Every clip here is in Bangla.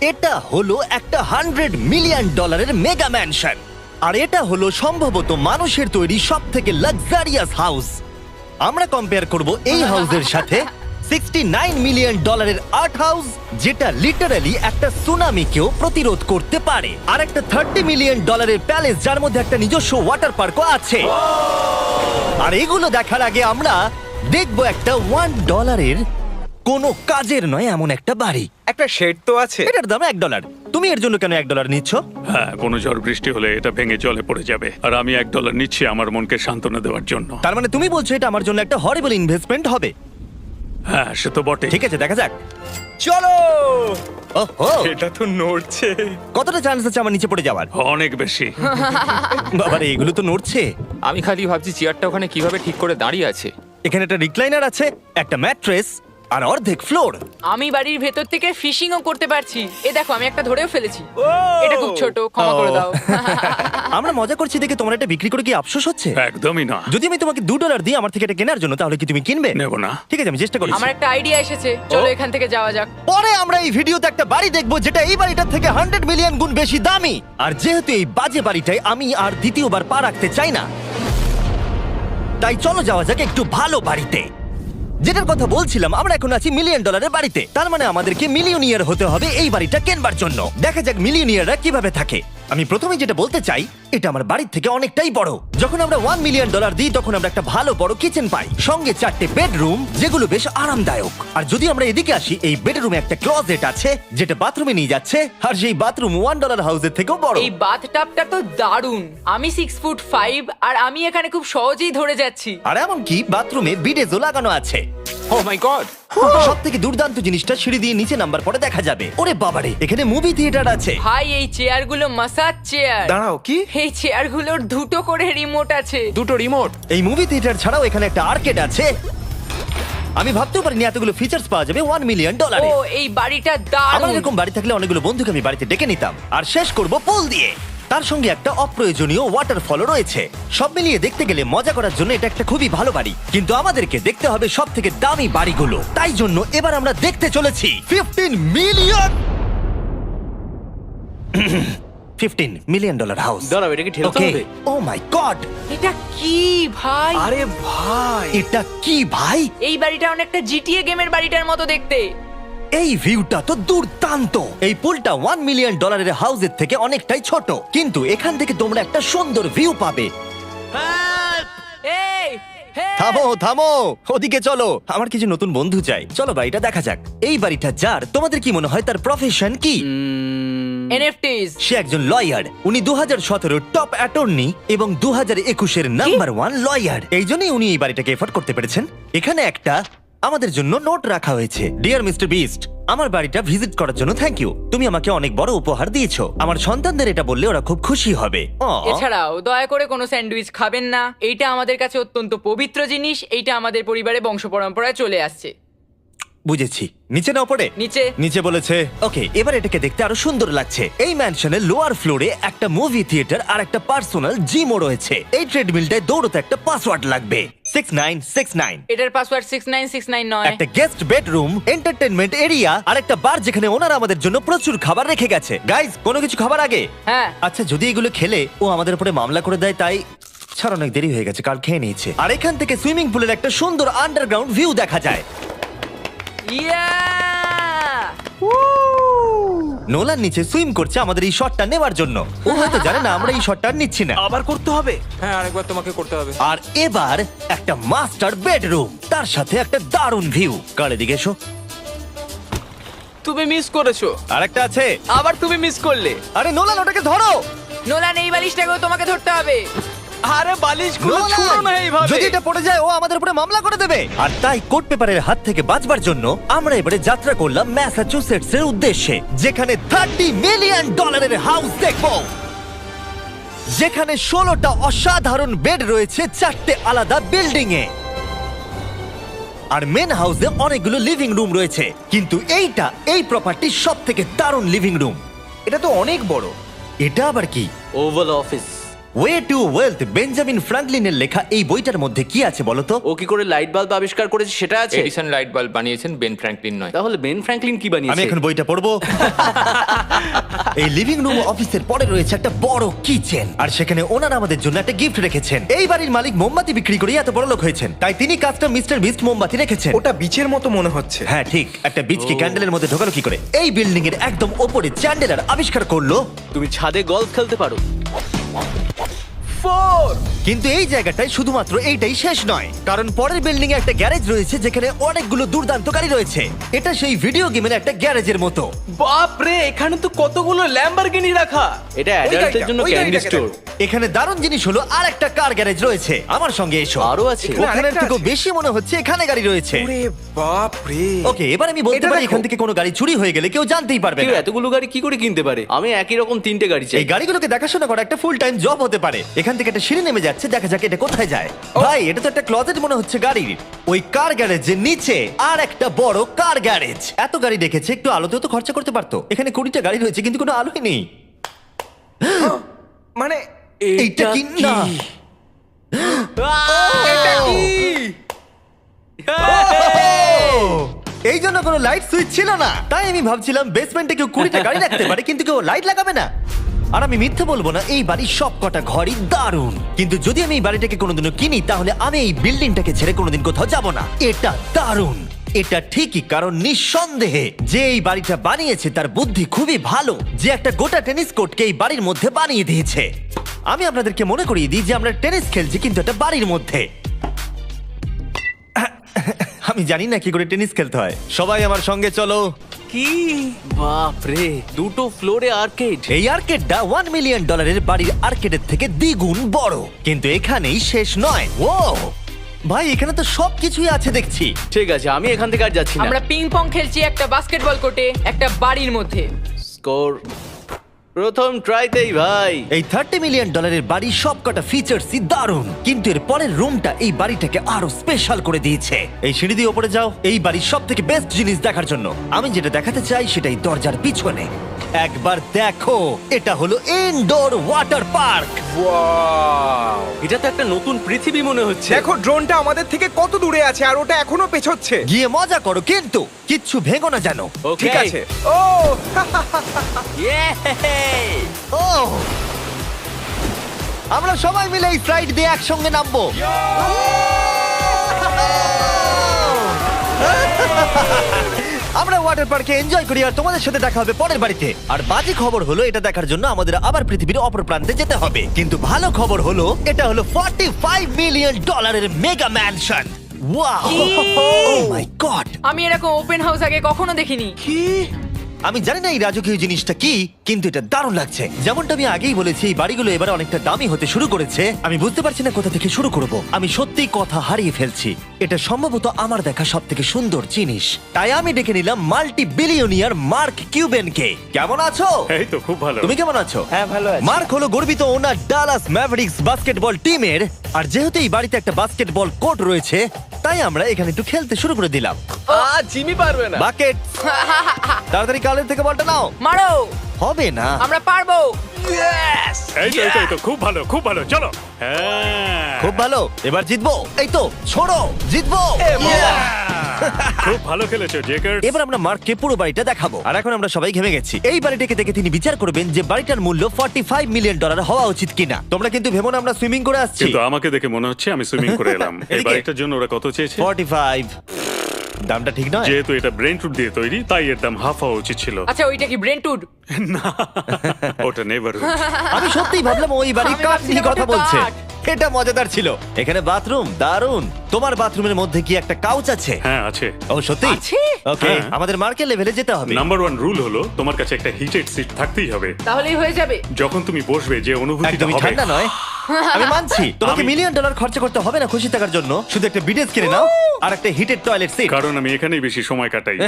এটা হলো একটা হান্ড্রেড মিলিয়ন ডলারের মেগা ম্যানশন আর এটা হলো সম্ভবত মানুষের তৈরি সব থেকে লাক্সারিয়াস হাউস আমরা কম্পেয়ার করব এই হাউসের সাথে সিক্সটি নাইন মিলিয়ন ডলারের আর্ট হাউস যেটা লিটারালি একটা সুনামিকেও প্রতিরোধ করতে পারে। আর একটা থার্টি মিলিয়ন ডলারের প্যালেস যার মধ্যে একটা নিজস্ব ওয়াটার পার্কও আছে। আর এগুলো দেখার আগে আমরা দেখব একটা ওয়ান ডলারের কোনো কাজের নয় এমন একটা বাড়ি। একটা শেড তো আছে। এটার দাম এক ডলার। তুমি এর জন্য কেন এক ডলার নিচ্ছ? হ্যাঁ কোনো ঝড় বৃষ্টি হলে এটা ভেঙে জলে পড়ে যাবে। আর আমি এক ডলার নিচ্ছি আমার মনকে সান্ত্বনা দেওয়ার জন্য। তার মানে তুমি বলছো এটা আমার জন্য একটা হরিবল ইনভেস্টমেন্ট হবে? হ্যাঁ সে তো বটে ঠিক আছে দেখা যাক। চলো! ওহো! এটা তো নড়ছে। কতটা চান্স আছে আমার নিচে পড়ে যাওয়ার? অনেক বেশি। বাবারে এগুলো তো নড়ছে। আমি খালি ভাবছি চেয়ারটা ওখানে কীভাবে ঠিক করে দাঁড়িয়ে আছে। এখানে একটা রিক্লাইনার আছে একটা ম্যাট্রেস আর অর্ধেক ফ্লোর আমি বাড়ির ভেতর থেকে ফিশিংও করতে পারছি। এ দেখো আমি একটা ধরেও ফেলেছি। এটা খুব ছোট ক্ষমা করে দাও। আমরা মজা করছি দেখে তোমার এটা বিক্রি করে কি আফসোস হচ্ছে? একদমই না যদি আমি তোমাকে দু ডলার দিই আমার থেকে এটা কেনার জন্য তাহলে কি তুমি কিনবে? নেব না। ঠিক আছে আমি চেষ্টা করছি। আমার একটা আইডিয়া এসেছে। চলো এখান থেকে যাওয়া যাক। পরে আমরা এই ভিডিওতে একটা বাড়ি দেখব যেটা এই বাড়িটার থেকে হান্ড্রেড মিলিয়ন গুণ বেশি দামি। আর যেহেতু এই বাজে বাড়িটায় আমি আর দ্বিতীয়বার পা রাখতে চাই না তাই চলো যাওয়া যাক একটু ভালো বাড়িতে। যেটার কথা বলছিলাম, আমরা এখন আছি মিলিয়ন ডলারের বাড়িতে। তার মানে আমাদেরকে মিলিয়নিয়ার হতে হবে এই বাড়িটা কেনবার জন্য। দেখা যাক মিলিয়নিয়াররা কীভাবে থাকে। আমি প্রথমে যেটা বলতে চাই, এটা আমার বাড়ির থেকে অনেকটাই বড়। যখন আমরা ওয়ান মিলিয়ন ডলার দিই তখন আমরা একটা ভালো বড় কিচেন পাই। সঙ্গে চারটে বেডরুম যেগুলো বেশ আরামদায়ক। আর যদি আমরা এদিকে আসি এই বেডরুমে একটা ক্লজেট আছে যেটা বাথরুমে নিয়ে যাচ্ছে আর সেই বাথরুম ওয়ান ডলার হাউসের থেকেও বড়। এই বাথটাবটা তো দারুণ। আমি সিক্স ফুট ফাইভ আর আমি এখানে খুব সহজেই ধরে যাচ্ছি। আর এমনকি বাথরুমে বিডেজও লাগানো আছে। ও মাই গড সব থেকে দুর্দান্ত জিনিসটা সিঁড়ি দিয়ে নিচে নাম্বার পরে দেখা যাবে। ওরে বাবারে এখানে মুভি থিয়েটার আছে। ভাই এই চেয়ারগুলো মাসাজ চেয়ার দাঁড়াও কি? এই চেয়ারগুলোর দুটো করে রিমোট আছে। দুটো রিমোট এই মুভি থিয়েটার ছাড়াও এখানে একটা আর্কেড আছে। আমি ভাবতেও পারিনি এতগুলো ফিচার্স পাওয়া যাবে ওয়ান মিলিয়ন ডলারে ও এই বাড়িটা আমার দারুণ এরকম বাড়ি থাকলে অনেকগুলো বন্ধুকে আমি বাড়িতে ডেকে নিতাম। আর শেষ করব পুল দিয়ে। তার সঙ্গে একটা অপ্রয়োজনীয় ওয়াটারফলও রয়েছে। সব মিলিয়ে দেখতে গেলে মজা করার জন্য এটা একটা খুবই ভালো বাড়ি। কিন্তু আমাদেরকে দেখতে হবে সব থেকে দামি বাড়িগুলো। তাই জন্য এবার আমরা দেখতে চলেছি। Fifteen million fifteen million dollar house. দাঁড়াও এটাকে ঠেলতে হবে ও মাই গড এটা কি ভাই? আরে ভাই! এটা কি ভাই? এই বাড়িটা অনেকটা জিটিএ গেমের বাড়িটার মতো দেখতে। এই ভিউটা তো দুর্দান্ত। এই পুলটা ওয়ান মিলিয়ন ডলারের হাউসের থেকে অনেকটাই ছোট। কিন্তু এখান থেকে তোমরা একটা সুন্দর ভিউ পাবে। এই হে থামো থামো! ওদিকে চলো। আমার কিছু নতুন বন্ধু চাই। চলো বাড়িটা দেখা যাক। এই বাড়িটা যার তোমাদের কি মনে হয় তার প্রফেশন কি? এনএফটিস সে একজন লয়ার উনি দু হাজার টপ অ্যাটর্নি এবং দু হাজার একুশের নাম্বার ওয়ান লয়ার এই জন্যই উনি এই বাড়িটাকে এফোর্ড করতে পেরেছেন। এখানে একটা আমাদের জন্য নোট রাখা হয়েছে। ডিয়ার মিস্টার বিস্ট আমার বাড়িটা ভিজিট করার জন্য থ্যাংক ইউ তুমি আমাকে অনেক বড় উপহার দিয়েছ। আমার সন্তানদের এটা বললে ওরা খুব খুশি হবে। Aw. এছাড়াও দয়া করে কোনো স্যান্ডউইচ খাবেন না। এইটা আমাদের কাছে অত্যন্ত পবিত্র জিনিস। এইটা আমাদের পরিবারে বংশ পরম্পরায় চলে আসছে। বুঝেছি। নিচে না পড়ে নিচে। নিচে বলেছে ওকে এবার এটাকে দেখতে আরও সুন্দর লাগছে। এই ম্যানশনের লোয়ার ফ্লোরে একটা মুভি থিয়েটার আর একটা পার্সোনাল জিমও রয়েছে। এই ট্রেডমিলটায় দৌড়তে একটা পাসওয়ার্ড লাগবে। সিক্স নাইন সিক্স নাইন এটার password six nine six nine নয়। একটা গেস্ট বেডরুম এন্টারটেনমেন্ট এরিয়া আর একটা বার যেখানে ওনারা আমাদের জন্য প্রচুর খাবার রেখে গেছে। গাইজ কোনো কিছু খাবার আগে? হ্যাঁ। আচ্ছা যদি এগুলো খেলে ও আমাদের উপরে মামলা করে দেয় তাই ছাড় অনেক দেরি হয়ে গেছে কাল খেয়ে নিয়েছে। আর এখান থেকে সুইমিং পুলের একটা সুন্দর আন্ডারগ্রাউন্ড ভিউ দেখা যায়। নোলার নিচে সুইম করছে আমাদের এই শটটা নেবার জন্য। ও হয়তো জানে না আমরা এই শটটা নিচ্ছি না। আবার করতে হবে? হ্যাঁ আরেকবার তোমাকে করতে হবে। আর এবার একটা মাস্টার বেডরুম তার সাথে একটা দারুণ ভিউ কার এদিকে এসো। তুমি মিস করেছ। আর একটা আছে। আবার তুমি মিস করলে। আরে নোলান ওটাকে ধরো। নোলান এই বালিশটাকেও তোমাকে ধরতে হবে। আরে বালিশগুলো নোলান! ছুঁড়ো না এইভাবে। যদি এটা পড়ে যায় ও আমাদের উপরে মামলা করে দেবে। আর তাই কোর্ট পেপারের হাত থেকে বাঁচবার জন্য আমরা এবারে যাত্রা করলাম ম্যাসাচুসেটস এর উদ্দেশ্যে যেখানে থার্টি মিলিয়ন ডলারের হাউস দেখব। যেখানে ষোলোটা অসাধারণ বেড রয়েছে চারটে আলাদা বিল্ডিং এ আর মেন হাউসে অনেকগুলো লিভিং রুম রয়েছে। কিন্তু এইটা এই প্রপার্টির সব থেকে দারুণ লিভিং রুম এটা তো অনেক বড়। এটা আবার কি? Oval Office Way to Wealth Benjamin ফ্রাঙ্কলিনের লেখা এই বইটার মধ্যে কি আছে বলতো? ও কি করে লাইট বাল্ব আবিষ্কার করেছে সেটা আছে? এডিসন লাইট বাল্ব বানিয়েছেন বেন ফ্র্যাঙ্কলিন নয়। তাহলে বেন ফ্র্যাঙ্কলিন কি আমি বানিয়েছে এখন বইটা পড়ব। এই লিভিং রুম অফিসের পরে রয়েছে একটা বড় কিচেন আর সেখানে ওনারা আমাদের জন্য একটা গিফট রেখেছেন। এই বাড়ির মালিক মোমবাতি বিক্রি করে এত বড় লোক হয়েছেন। তাই তিনি কাস্টম মিস্টার বিস্ট মোমবাতি রেখেছেন। ওটা বিচের মতো মনে হচ্ছে। হ্যাঁ ঠিক। একটা বিচ বীজকে ক্যান্ডেলের মধ্যে ঢোকালো কি করে? এই বিল্ডিং এর একদম ওপরে চ্যান্ডেলার আবিষ্কার করল। তুমি ছাদে গলফ খেলতে পারো। Oh, my God. ফোর। কিন্তু এই জায়গাটায় শুধুমাত্র এইটাই শেষ নয়। কারণ পরের বিল্ডিং এ একটা গ্যারেজ রয়েছে যেখানে অনেকগুলো দুর্দান্ত গাড়ি রয়েছে। এটা সেই ভিডিও গেমের একটা গ্যারেজের মতো। বাপ রে এখানে তো কতগুলো ল্যাম্বরগিনি রাখা। এটা অ্যাডাল্টদের জন্য ওই ক্যান্ডি স্টোর এখানে দারুণ জিনিস হলো আর একটা কার গ্যারেজ রয়েছে। আমার সঙ্গে এসো। আরও আছে। এখানে ওখানের আরেকটা থেকেও আছে? বেশি মনে হচ্ছে এখানে গাড়ি রয়েছে। ওরে বাপ রে ওকে এবার আমি বলতে এটা পারি দেখো। এখান থেকে কোনো গাড়ি চুরি হয়ে গেলে কেউ জানতেই পারবে কেউ না। এতগুলো গাড়ি কি করে কিনতে পারে? আমি একই রকম তিনটে গাড়ি চাই। এই গাড়িগুলোকে দেখাশোনা করা একটা ফুল টাইম জব হতে পারে। এখান থেকে একটা সিঁড়ি নেমে যাচ্ছে দেখা যাক এটা কোথায় যায়। ভাই এটা তো একটা ক্লজেট মনে হচ্ছে গাড়ির। ওই কার গ্যারেজের নিচে আর একটা বড় কার গ্যারেজ এত গাড়ি দেখেছে একটু আলোতেও তো খরচা করতে পারতো। এখানে কুড়িটা গাড়ি রয়েছে কিন্তু কোনো আলোই নেই। মানে এইটা কি? না। এটা কি? এই জন্য কোনো লাইট সুইচ ছিল না। তাই আমি ভাবছিলাম বেসমেন্টে কেউ কুড়িটা গাড়ি রাখতে পারে কিন্তু কেউ লাইট লাগাবে না। আর আমি মিথ্যে বলব না, এই বাড়ির সব কটা ঘরই দারুণ। কিন্তু যদি আমি এই বাড়িটাকে কোনোদিনও কিনি, তাহলে আমি এই বিল্ডিংটাকে ছেড়ে কোনোদিন কোথাও যাব না। এটা দারুণ। এটা ঠিকই, কারণ নিঃসন্দেহে যে এই বাড়িটা বানিয়েছে, তার বুদ্ধি খুবই ভালো। যে একটা গোটা টেনিস কোর্টকে এই বাড়ির মধ্যে বানিয়ে দিয়েছে। আমি আপনাদেরকে মনে করিয়ে দিই যে আমরা টেনিস খেলছি কিন্তু একটা বাড়ির মধ্যে। আমি জানি না কি করে টেনিস খেলতে হয়। সবাই আমার সঙ্গে চলো। কি? বাপ রে দুটো ফ্লোরে আর্কেড এই আর্কেডটা ওয়ান মিলিয়ন ডলারের বাড়ির আর্কেডের থেকে দ্বিগুণ বড়। কিন্তু এখানেই শেষ নয়। ও ভাই এখানে তো সবকিছুই আছে দেখছি। ঠিক আছে আমি এখান থেকে আর যাচ্ছি না। আমরা পিং পং খেলছি একটা বাস্কেটবল কোর্টে একটা বাড়ির মধ্যে। স্কোর প্রথম ট্রাইতেই ভাই। এই থার্টি মিলিয়ন ডলারের বাড়ির সবকটা ফিচার্সই দারুণ। কিন্তু এর পরের রুমটা এই বাড়িটাকে আরও স্পেশাল করে দিয়েছে। এই সিঁড়ি দিয়ে ওপরে যাও, এই বাড়ির সব থেকে বেস্ট জিনিস দেখার জন্য। আমি যেটা দেখাতে চাই সেটাই দরজার পিছনে। একবার দেখো এটা হলো ইনডোর ওয়াটার পার্ক ওয়াও এটা তো একটা নতুন পৃথিবী মনে হচ্ছে। দেখো ড্রোনটা আমাদের থেকে কত দূরে আছে আর ওটা এখনও পেছচ্ছে। গিয়ে মজা করো কিন্তু কিচ্ছু ভেঙো না জানো। Okay. ঠিক আছে। ও! Yay! ও! আমরা সবাই মিলে এই ফ্লাইট দিয়ে একসঙ্গে নামবো। আমরা ওয়াটার পার্কে এনজয় করি আর তোমাদের সাথে দেখা হবে পরের বাড়িতে। আর বাজে খবর হলো এটা দেখার জন্য আমাদের আবার পৃথিবীর অপর প্রান্তে যেতে হবে। কিন্তু ভালো খবর হলো এটা হলো 45 মিলিয়ন ডলারের mega mansion wow my god আমি এরকম ওপেন হাউস আগে কখনো দেখিনি। আমি জানি না এই রাজকীয় জিনিসটা কি কিন্তু এটা দারুণ লাগছে। যেমনটা আমি আগেই বলেছি এই বাড়িগুলো এবার অনেকটা দামি হতে শুরু করেছে। আমি বুঝতে পারছি না কোথা থেকে শুরু করব। আমি সত্যি কথা হারিয়ে ফেলছি। এটা সম্ভবত আমার দেখা সব থেকে সুন্দর জিনিস। তাই আমি ডেকে নিলাম মাল্টি বিলিয়নিয়ার মার্ক কিউবেনকে। কেমন আছো? এই তো খুব ভালো। তুমি কেমন আছো? হ্যাঁ ভালো আছে। মার্ক হলো গর্বিত ওনার ডালাস ম্যাভরিক্স বাস্কেটবল টিমের। আর যেহেতু এই বাড়িতে একটা বাস্কেটবল কোর্ট রয়েছে তাই আমরা এখানে একটু খেলতে শুরু করে দিলাম। আ জিমি পারবে না। বাকেট। তাড়াতাড়ি কালের থেকে বলটা নাও। মারো। হবে না। আমরা পারব। এই তো এই তো, এই তো খুব ভালো খুব ভালো চলো। হ্যাঁ। খুব ভালো এবার জিতবো। এই তো ছোড়ো জিতবো। খুব ভালো খেলেছো জেকার এবার আমরা মার্ককে পুরো বাড়িটা দেখাবো। আর এখন আমরা সবাই ঘেমে গেছি। এই বাড়িটাকে দেখে তিনি বিচার করবেন যে বাড়িটার মূল্য 45 মিলিয়ন ডলার হওয়া উচিত কিনা। তোমরা কিন্তু ভেবো না আমরা সুইমিং করে আসছি। কিন্তু আমাকে দেখে মনে হচ্ছে আমি সুইমিং করে এলাম। এই এদিকে। বাড়িটার জন্য ওরা কত চেয়েছে? 45 দামটা ঠিক নয়? যেহেতু এটা ব্রেন টুট দিয়ে তৈরি তাই এর দাম হাফ হওয়া উচিত ছিল। আচ্ছা ওইটা কি ওটা নেভার আমি সত্যিই ভাবলাম ওই বাড়ি কাঠ নিয়ে কথা বলছে। এটা মজাদার ছিল। এখানে বাথরুম দারুণ। তোমার বাথরুমের মধ্যে কি একটা কাউচ আছে? হ্যাঁ আছে। ও সত্যি আছে? ওকে হ্যাঁ। আমাদের মার্কেট লেভেলে যেতে হবে। নাম্বার ওয়ান রুল হলো তোমার কাছে একটা হিটেড সিট থাকতেই হবে। তাহলেই হয়ে যাবে। যখন তুমি বসবে যে অনুভূতিটা একদমই হবে। ঠান্ডা নয়। আমি মানছি। তোমাকে আমি- মিলিয়ন ডলার খরচা করতে হবে না খুশি থাকার জন্য। শুধু একটা বিডেস কিনে নাও আর একটা হিটেড টয়লেট সিট কারণ আমি এখানেই বেশি সময় কাটাই।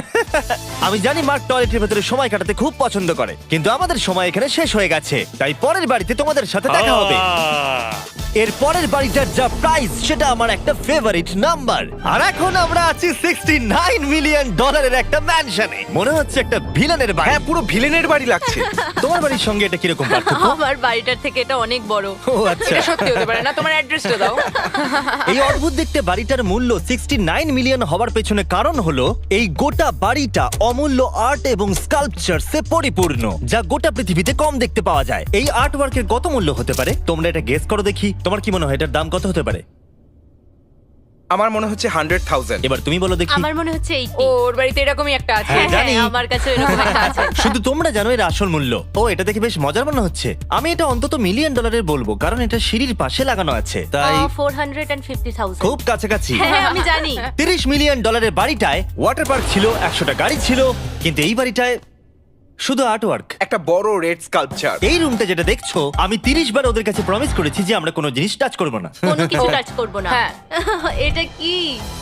আমি জানি মার্ক টয়লেটের ভেতরে সময় কাটাতে খুব পছন্দ করে। কিন্তু আমাদের সময় এখানে শেষ হয়ে গেছে। তাই পরের বাড়িতে তোমাদের সাথে দেখা হবে। আহ! এর পরের বাড়িটার যা প্রাইস সেটা আমার একটা ফেভারিট নাম্বার আর এখন আমরা আছি সিক্সটি নাইন মিলিয়ন ডলারের একটা ম্যানশনে মনে হচ্ছে একটা ভিলেনের বাড়ি। হ্যাঁ পুরো ভিলেনের বাড়ি লাগছে। তোমার বাড়ির সঙ্গে এটা কীরকম পার্থক্য? আমার বাড়িটার থেকে এটা অনেক বড়। ও আচ্ছা। এটা সত্যি হতে পারে না তোমার অ্যাড্রেসটা দাও। এই অদ্ভুত দেখতে বাড়িটার মূল্য সিক্সটি নাইন মিলিয়ন হওয়ার পেছনে কারণ হলো এই গোটা বাড়িটা অমূল্য আর্ট এবং স্কাল্পচারসে পরিপূর্ণ। যা গোটা পৃথিবীতে কম দেখতে পাওয়া যায়। এই আর্ট ওয়ার্কের কত মূল্য হতে পারে? তোমরা এটা গেস করো দেখি। তোমার কি মনে হয় এটার দাম কত হতে পারে? আমার মনে হচ্ছে হান্ড্রেড থাউজেন্ড এবার তুমি বলো দেখি। আমার মনে হচ্ছে এই ওর বাড়িতে এরকমই একটা আছে। হ্যাঁ, জানি। আমার কাছে এরকম একটা আছে। শুধু তোমরা জানো এর আসল মূল্য। ও এটা দেখে বেশ মজার মনে হচ্ছে। আমি এটা অন্তত মিলিয়ন ডলারের বলব কারণ এটা সিঁড়ির পাশে লাগানো আছে। তাই four hundred and fifty thousand খুব কাছাকাছি। হ্যাঁ আমি জানি। তিরিশ মিলিয়ন ডলারের বাড়িটায় ওয়াটার পার্ক ছিল একশোটা গাড়ি ছিল। কিন্তু এই বাড়িটায় শুধু আর্ট ওয়ার্ক একটা বড় রেড স্কাল্পচার এই রুমটা যেটা দেখছ আমি তিরিশ বার ওদের কাছে প্রমিস করেছি যে আমরা কোনো জিনিস টাচ করব না। কোনো কিছু টাচ করব না। হ্যাঁ। এটা কি?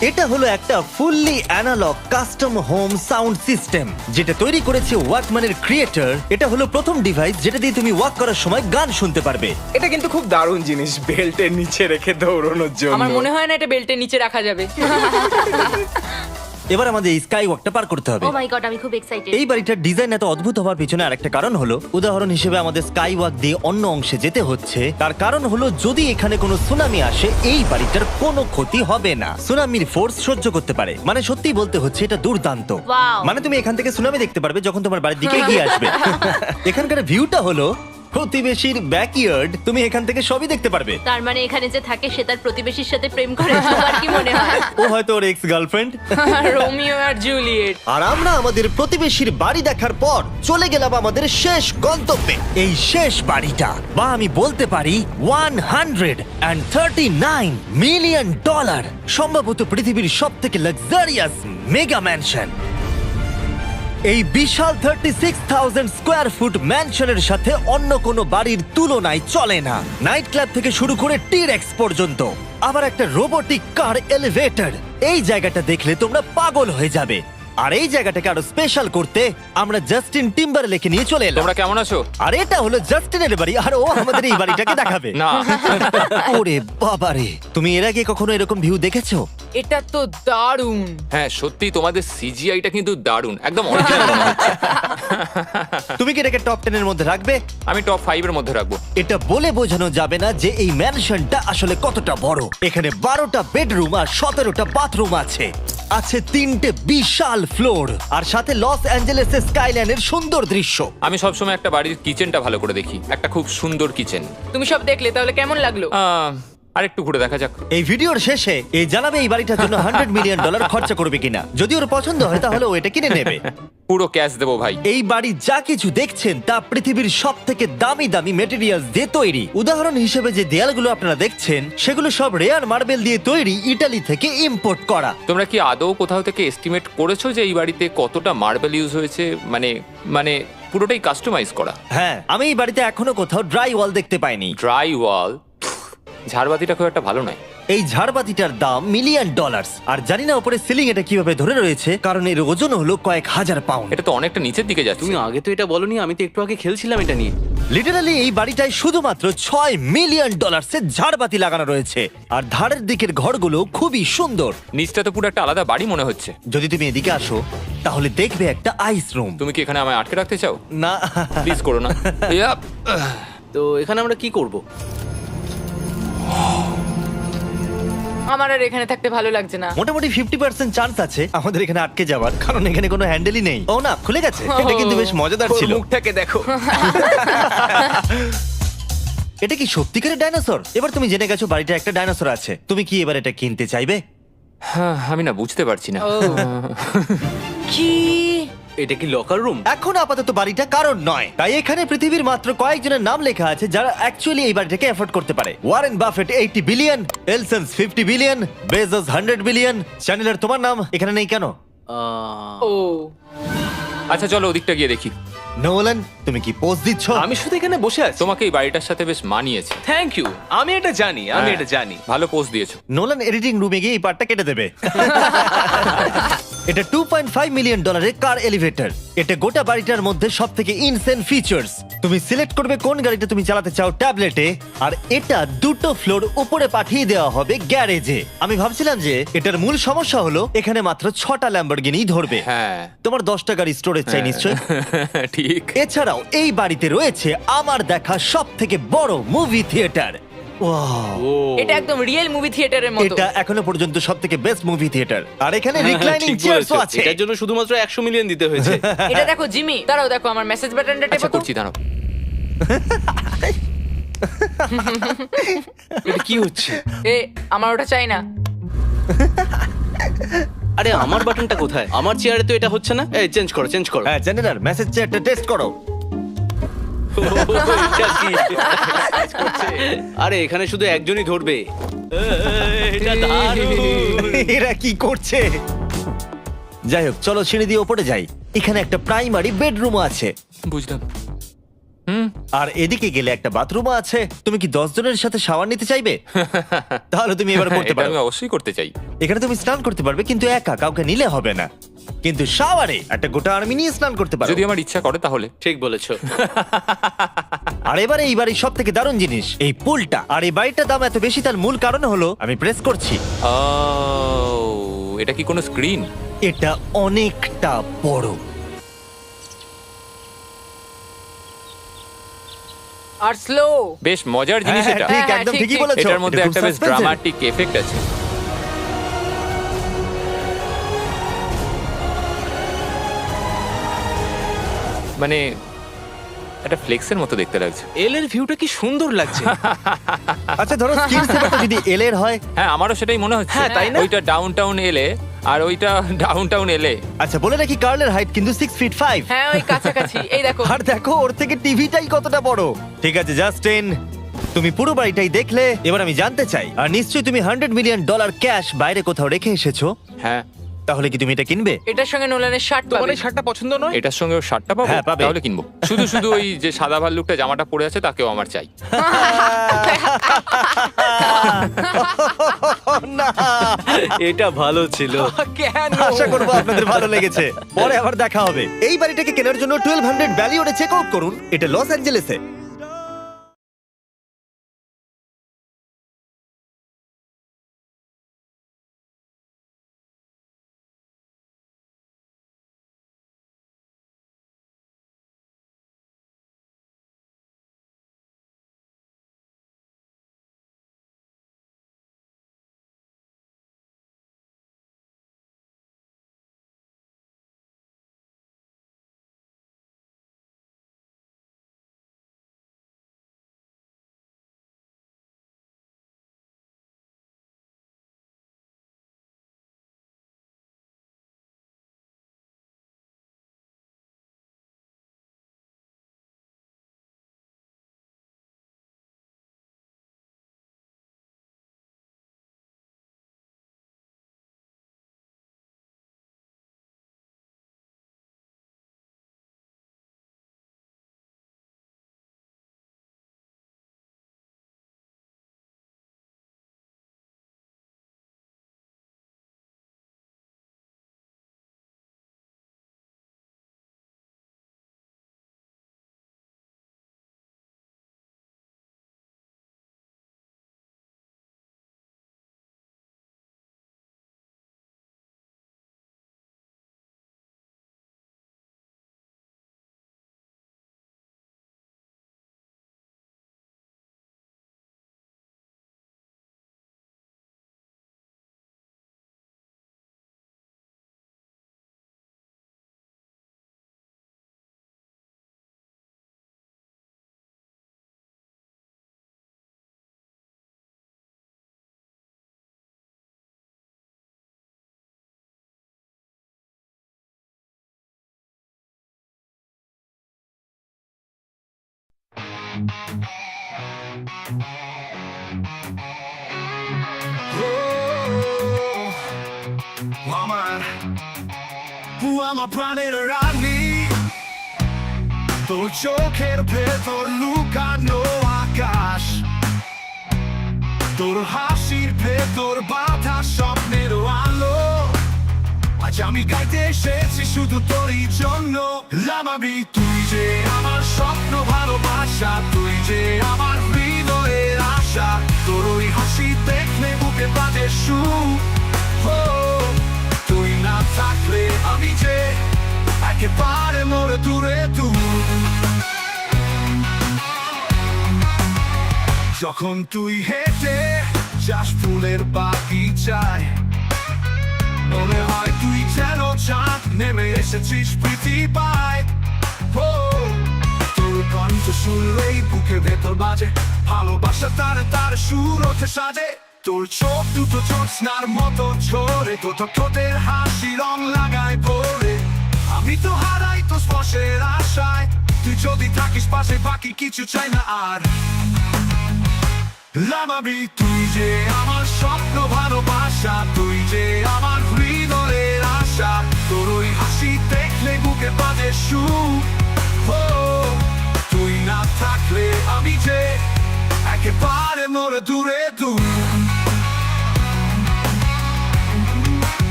এটা হলো একটা fully analog custom home sound system যেটা তৈরি করেছে ওয়াকম্যানের ক্রিয়েটর এটা হলো প্রথম ডিভাইস যেটা দিয়ে তুমি ওয়াক করার সময় গান শুনতে পারবে। এটা কিন্তু খুব দারুণ জিনিস বেল্টের নিচে রেখে দৌড়ানোর জন্য। আমার মনে হয় না এটা বেল্টের নিচে রাখা যাবে। এবার আমাদের এই স্কাই ওয়াকটা পার করতে হবে। ও মাই গড আমি খুব এক্সাইটেড এই বাড়িটার ডিজাইন এত অদ্ভুত হওয়ার পিছনে আরেকটা কারণ হলো উদাহরণ হিসেবে আমাদের স্কাই ওয়াক দিয়ে অন্য অংশে যেতে হচ্ছে। তার কারণ হলো যদি এখানে কোনো সুনামি আসে এই বাড়িটার কোনো ক্ষতি হবে না। সুনামির ফোর্স সহ্য করতে পারে। মানে সত্যি বলতে হচ্ছে এটা দুর্দান্ত। Wow. মানে তুমি এখান থেকে সুনামি দেখতে পারবে যখন তোমার বাড়ির দিকে এগিয়ে আসবে। এখানকার ভিউটা হলো প্রতিবেশীর ব্যাকইয়ার্ড তুমি এখান থেকে সবই দেখতে পারবে। তার মানে এখানে যে থাকে সে তার প্রতিবেশীর সাথে প্রেম করে তোমার কি মনে হয়? ও হয়তো ওর এক্স গার্লফ্রেন্ড রোমিও আর জুলিয়েট। আর আমরা আমাদের প্রতিবেশীর বাড়ি দেখার পর চলে গেলাম আমাদের শেষ গন্তব্যে। এই শেষ বাড়িটা বা আমি বলতে পারি one hundred and thirty nine million dollar সম্ভবত পৃথিবীর সব থেকে লাক্সারিয়াস মেগা ম্যানশন এই বিশাল thirty six thousand square foot ম্যানশনের সাথে অন্য কোনো বাড়ির তুলনায় চলে না। নাইট ক্লাব থেকে শুরু করে টিরেক্স পর্যন্ত। আবার একটা রোবোটিক কার এলিভেটর এই জায়গাটা দেখলে তোমরা পাগল হয়ে যাবে। আর এই জায়গাটাকে আরও স্পেশাল করতে আমরা জাস্টিন টিম্বার লেখে নিয়ে চলে এলাম। তোমরা কেমন আছো? আর এটা হলো জাস্টিনের বাড়ি আর ও আমাদের এই বাড়িটাকে দেখাবে। না। ওরে বাবারে তুমি এর আগে কখনো এরকম ভিউ দেখেছ? এটা তো দারুণ। হ্যাঁ সত্যি তোমাদের সিজিআইটা কিন্তু দারুণ। একদম অরিজিনাল মনে হচ্ছে। তুমি কি এটাকে টপ টেনের মধ্যে রাখবে? আমি টপ ফাইভ এর মধ্যে রাখব। এটা বলে বোঝানো যাবে না যে এই ম্যানশনটা আসলে কতটা বড়। এখানে বারোটা বেডরুম আর সতেরোটা বাথরুম আছে। আছে তিনটে বিশাল ফ্লোর আর সাথে লস অ্যাঞ্জেলেসের স্কাইল্যান্ডের সুন্দর দৃশ্য। আমি সবসময় একটা বাড়ির কিচেনটা ভালো করে দেখি। একটা খুব সুন্দর কিচেন তুমি সব দেখলে তাহলে কেমন লাগল? আর একটু ঘুরে দেখা যাক। এই ভিডিওর শেষে এই জানাবে এই বাড়িটার জন্য হান্ড্রেড মিলিয়ন ডলার খরচা করবে কিনা। যদি ওর পছন্দ হয় তাহলে ও এটা কিনে নেবে। পুরো ক্যাশ দেবো ভাই। এই বাড়ি যা কিছু দেখছেন তা পৃথিবীর সব থেকে দামি দামি মেটেরিয়ালস দিয়ে তৈরি। উদাহরণ হিসেবে যে দেয়ালগুলো আপনারা দেখছেন সেগুলো সব রেয়ার মার্বেল দিয়ে তৈরি ইটালি থেকে ইম্পোর্ট করা। তোমরা কি আদৌ কোথাও থেকে এস্টিমেট করেছ যে এই বাড়িতে কতটা মার্বেল ইউজ হয়েছে? মানে মানে পুরোটাই কাস্টমাইজ করা। হ্যাঁ আমি এই বাড়িতে এখনও কোথাও ড্রাই ওয়াল দেখতে পাইনি। ড্রাই ওয়াল ঝাড়বাতিটা খুব একটা ভালো নয়। এই ঝাড়বাতিটার দাম মিলিয়ন ডলার্স। আর জানি না উপরে সিলিং এটা কীভাবে ধরে রয়েছে কারণ এর ওজন হলো কয়েক হাজার পাউন্ড। এটা তো অনেকটা নিচের দিকে যাচ্ছে। তুমি আগে তো এটা বলনি আমি তো একটু আগে খেলছিলাম এটা নিয়ে। লিটারালি এই বাড়িটায় শুধুমাত্র ছয় মিলিয়ন ডলার্সের ঝাড়বাতি লাগানো রয়েছে। আর ধারের দিকের ঘরগুলো খুবই সুন্দর। নিচটা তো পুরো একটা আলাদা বাড়ি মনে হচ্ছে। যদি তুমি এদিকে আসো তাহলে দেখবে একটা আইস রুম তুমি কি এখানে আমায় আটকে রাখতে চাও? না। প্লিজ করো না। ইয়াপ। তো এখানে আমরা কি করব? আমার আর এখানে থাকতে ভালো লাগছে না। মোটামুটি ফিফটি পার্সেন্ট চান্স আছে আমাদের এখানে আটকে যাওয়ার কারণ এখানে কোনো হ্যান্ডেলই নেই। ও না খুলে গেছে। এটা কিন্তু বেশ মজাদার ছিল। মুখটাকে দেখো। এটা কি সত্যিকারের ডাইনোসর এবার তুমি জেনে গেছো বাড়িটা একটা ডাইনোসর আছে। তুমি কি এবার এটা কিনতে চাইবে? হ্যাঁ, আমি না বুঝতে পারছি না। কি? এটা কি লকার রুম এখন আপাতত বাড়িটা কারণ নয়। তাই এখানে পৃথিবীর মাত্র কয়েকজনের নাম লেখা আছে যারা অ্যাকচুয়ালি এই বাড়িটাকে এফোর্ড করতে পারে। Warren Buffett eighty billion Ellison's fifty billion Bezos hundred billion চ্যানেলের তোমার নাম এখানে নেই কেন? ও। আচ্ছা চলো ওদিকটা গিয়ে দেখি। নোলান তুমি কি পোস্ট দিচ্ছ? আমি শুধু এখানে বসে আছি। তোমাকে এই বাড়িটার সাথে বেশ মানিয়েছে। থ্যাংক ইউ আমি এটা জানি আমি হ্যাঁ। এটা জানি। ভালো পোস্ট দিয়েছ। নোলান এডিটিং রুমে গিয়ে এই পার্টটা কেটে দেবে। এটা টু পয়েন্ট ফাইভ মিলিয়ন ডলারের কার এলিভেটর এটা গোটা বাড়িটার মধ্যে সব থেকে ইনসেন ফিচার্স তুমি সিলেক্ট করবে কোন গাড়িটা তুমি চালাতে চাও ট্যাবলেটে আর এটা দুটো ফ্লোর উপরে পাঠিয়ে দেওয়া হবে গ্যারেজে। আমি ভাবছিলাম যে এটার মূল সমস্যা হলো এখানে মাত্র ছটা ল্যাম্বরগিনি ধরবে। হ্যাঁ। তোমার দশটা গাড়ি স্টোরেজ চাই নিশ্চয় ঠিক। এছাড়াও এই বাড়িতে রয়েছে আমার দেখা সব থেকে বড় মুভি থিয়েটার এটা একদম রিয়েল মুভি থিয়েটারের মতো। এটা এখনও পর্যন্ত সব থেকে বেস্ট মুভি থিয়েটার আর এখানে হ্যাঁ, রিক্লাইনিং চেয়ারসও আছে। এটার জন্য শুধুমাত্র একশো মিলিয়ন দিতে হয়েছে। এটা দেখো জিমি দাঁড়াও দেখো আমার মেসেজ বাটনটা টেপো করছি দাঁড়াও। এটা কি হচ্ছে? এ আমার ওটা চাই না। আরে আমার বাটনটা কোথায়? আমার চেয়ারে তো এটা হচ্ছে না? এই চেঞ্জ করো চেঞ্জ করো। হ্যাঁ জেনারেল মেসেজ চেয়ারটা টেস্ট করো। আরে এখানে শুধু একজনই ধরবে। এটা দারুণ। এরা কি করছে? যাই হোক চলো সিঁড়ি দিয়ে ওপরে যাই। এখানে একটা প্রাইমারি বেডরুম আছে। বুঝলাম। আর এদিকে গেলে একটা বাথরুমও আছে। তুমি কি দশ জনের সাথে শাওয়ার নিতে চাইবে? তাহলে তুমি এবার করতে এটা পারো। আমি অবশ্যই করতে চাই। এখানে তুমি স্নান করতে পারবে কিন্তু একা কাউকে নিলে হবে না। কিন্তু শাওয়ারে একটা গোটা আর্মি নিয়ে স্নান করতে পারো। যদি আমার ইচ্ছা করে তাহলে। ঠিক বলেছ। আর এবারে এই বাড়ির সব থেকে দারুণ জিনিস এই পুলটা। আর এই বাড়িটার দাম এত বেশি তার মূল কারণ হলো আমি প্রেস করছি। ও এটা কি কোনো স্ক্রিন এটা অনেকটা বড়। আর স্লো বেশ মজার জিনিস হ্যাঁ, এটা। ঠিক হ্যাঁ, একদম ঠিক, ঠিকই ঠিক। বলেছ। এটার মধ্যে এটা খুব একটা বেশ suspense-এর। ড্রামাটিক এফেক্ট আছে। মানে একটা ফ্লেক্সের মতো দেখতে লাগছে। এল এর ভিউটা কি সুন্দর লাগছে। আচ্ছা ধরো সেভারটা যদি এল এর হয়? হ্যাঁ আমারও সেটাই মনে হচ্ছে। হ্যাঁ, তাই না? ওইটা ডাউন টাউন এলে আর ওইটা ডাউন টাউন এলে। আচ্ছা বলে রাখি কার্লের হাইট কিন্তু সিক্স ফিট ফাইভ হ্যাঁ ওই কাছাকাছি এই দেখো। আর দেখো ওর থেকে টিভিটাই কতটা বড়। ঠিক আছে জাস্টিন তুমি পুরো বাড়িটাই দেখলে। এবার আমি জানতে চাই আর নিশ্চয়ই তুমি হান্ড্রেড মিলিয়ন ডলার ক্যাশ বাইরে কোথাও রেখে এসেছ? হ্যাঁ। তাহলে কি তুমি এটা কিনবে? এটার সঙ্গে নোলানের শার্ট তোমার পাবে। এই শার্টটা পছন্দ নয়? এটার সঙ্গে ওর শার্টটা পাবো? হ্যাঁ, পাবে। তাহলে কিনবো। শুধু শুধু ওই যে সাদা ভাল্লুকটা জামাটা পরে আছে তাকেও আমার চাই। না। এটা ভালো ছিল। কেন? আশা করব আপনাদের ভালো লেগেছে। পরে আবার দেখা হবে। এই বাড়িটাকে কেনার জন্য টুয়েলভ হান্ড্রেড ভ্যালিওরে চেক আউট করুন। এটা লস অ্যাঞ্জেলেসে। Ooh, woman, who am I planning around me? Though it's okay to pay for the look I know I got. Though the hashir pay for the batas shop middle আজ আমি গাইতে এসেছি শুধু তোরই জন্য। লামাবি তুই যে আমার স্বপ্ন ভালোবাসা তুই যে আমার হৃদয়ের আশা। তোর ওই হাসি দেখলে বুকে বাজে ও, তুই না থাকলে আমি যে একেবারে মোরে দূরে দূর যখন তুই হেঁটে যাস ফুলের বাকি বাগিচায় মনে হয় তুই যেন চাঁদ নেমে এসেছিস পৃথিবীয় তোর কণ্ঠ শুনলেই বুকে ভেতর বাজে ভালোবাসা তার তার সুর ওঠে সাজে তোর চোখ দুটো জ্যোৎস্নার মতো ঝরে তো তোদের হাসি রং লাগায় ভরে আমি তো হারাই তো স্পর্শের আশায় তুই যদি থাকিস পাশে বাকি কিছু চাই না আর লামাবি তুই যে আমার স্বপ্ন ভালোবাসা তুই যে আমার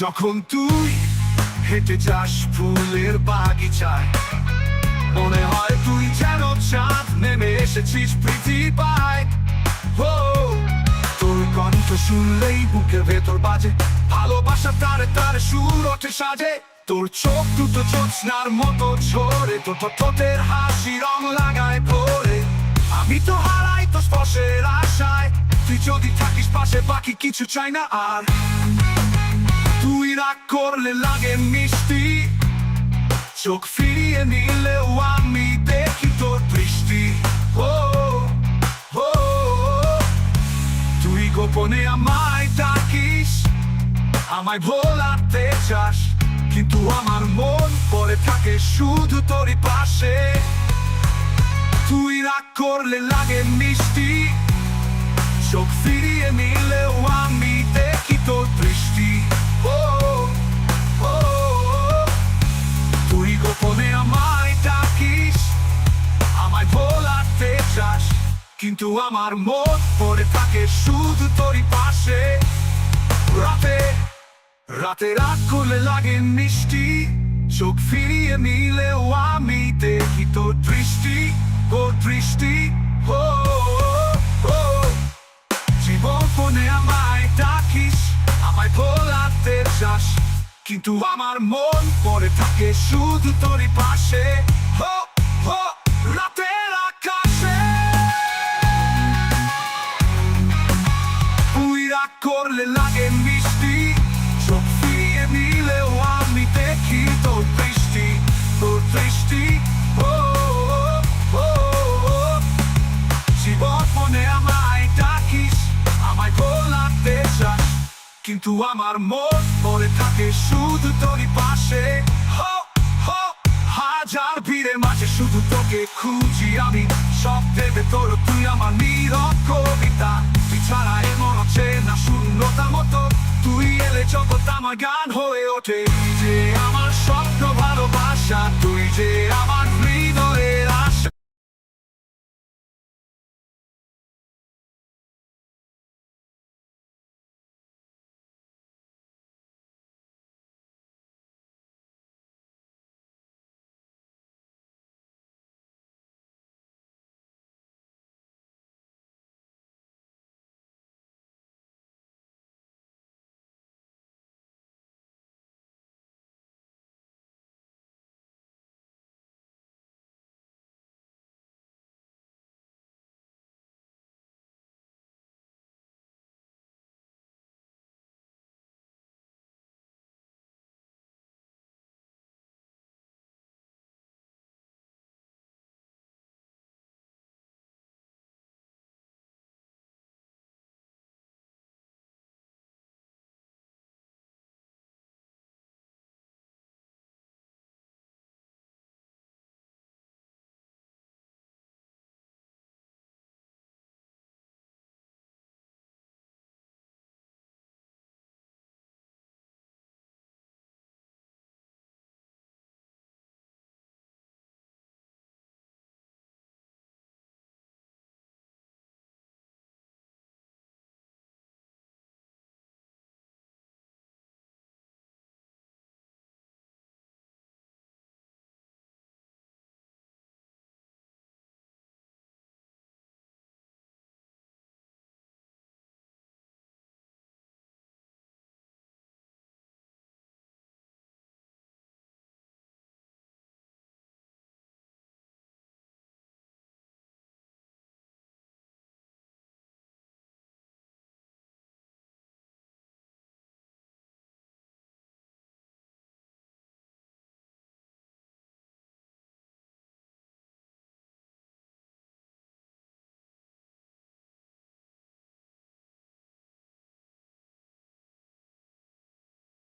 যখন তুই হেঁটে যাস ফুলের বাগিচায় মনে হয় তুই যেন চাঁদ নেমে এসেছিস ও তোর কণ্ঠ শুনলেই বুকের ভেতর বাজে। ভালোবাসা তারে তারে সুর ওঠে সাজে। তোর চোখ দুটো জ্যোৎস্নার মতো ঝরে তো তোদের হাসি রং লাগায় ভরে। আমি তো হারাই তো স্পর্শের আশায়। তুই যদি থাকিস পাশে, বাকি কিছু চাই না আর। তুই রাগ করলে লাগে মিষ্টি। চোখ ফিরিয়ে নিলেও আমায় ভোলাতে চাস, কিন্তু আমার মন পরে থাকে শুধু তোরই পাশে। তুই রাগ করলে লাগে মিষ্টি, চোখ ফিরিয়ে নিলেও আমি দেখি তোর দৃষ্টি। তুই গোপনে আমায় ডাকিস, আমায় ভোলাতে চাস, কিন্তু আমার মন পড়ে থাকে শুধু তোরই পাশে। রাতে রাতে রাত করলে লাগে মিষ্টি। চোখ ফিরিয়ে নিলেও আমি দেখি তো দৃষ্টি, ও দৃষ্টি ও। জীবন ফোনে আমায় ডাকিস, আমায় ভোলাতে চাস। কিন্তু আমার মন পড়ে থাকে শুধু তোরই পাশে। কিন্তু আমার মন মনে থাকে শুধু তোরই পাশে। হাজার ভিড়ে মাঝে শুধু তোকে খুঁজি আমি। সব দেবে তোর, তুই আমার নীরব কবিতা। তুই ছাড়া এমন আছে না শূন্যতা মতো। তুই এলে জগৎ আমার গান হয়ে ওঠে।